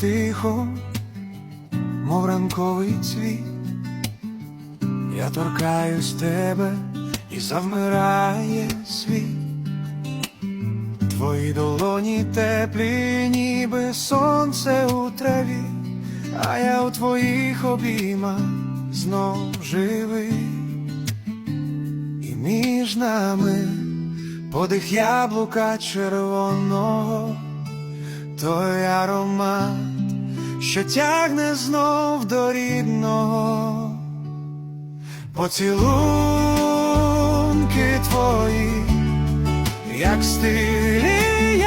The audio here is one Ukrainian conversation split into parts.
тихо, мов ранковий цвіт. Я торкаюсь тебе і завмирає світ. Твої долоні теплі, ніби сонце у траві, а я у твоїх обіймах знов живий. І між нами подих яблука червоного, той аромат, що тягне знов до рідного. Поцілунки твої, як стилі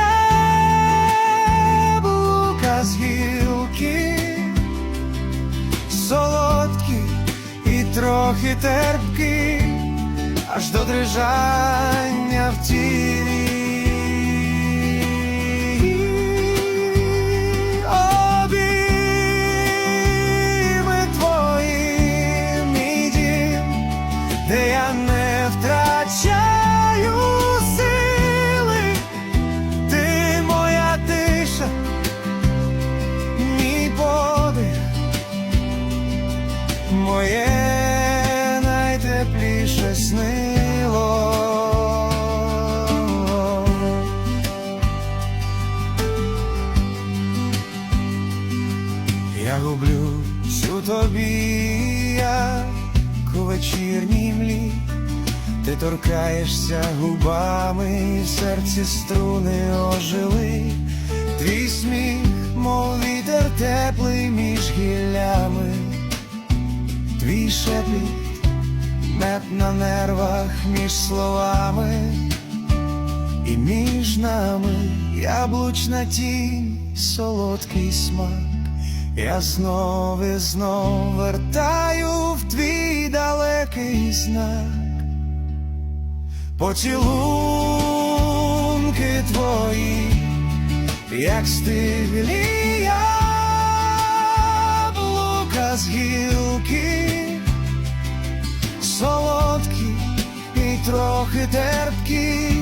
яблука з гілки, солодкі і трохи терпкі, аж до дрижання в тілі. Я гублю всю тобі, як у вечірній млі, ти торкаєшся губами, серці струни ожили, твій сміх, мов вітер теплий між гіллями, твій шепіт, мед на нервах між словами, і між нами яблучна тінь, солодкий смак. Я знов і знов вертаю в твій далекий знак. Поцілунки твої, як стиглі яблука з гілки, солодкі і трохи терпкі,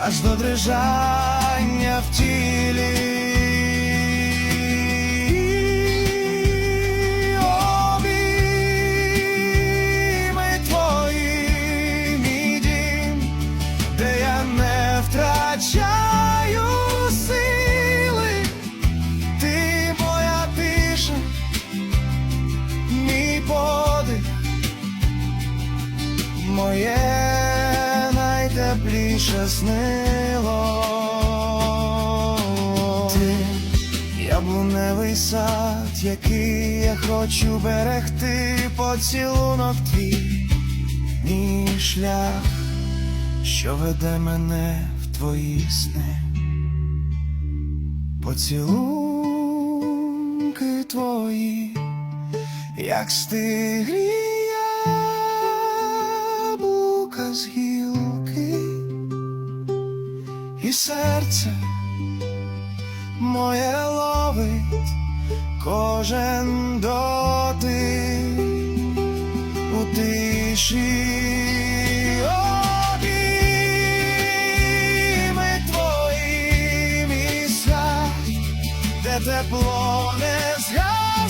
аж до дрижання в тілі. Моє найтепліше снило. Ти яблуневий сад, який я хочу берегти, поцілунок твій, мій шлях, що веде мене в твої сни. Поцілунки твої, як стиглі з гілки, і серце моє ловить кожен дотик у тиші. Тепло не згасне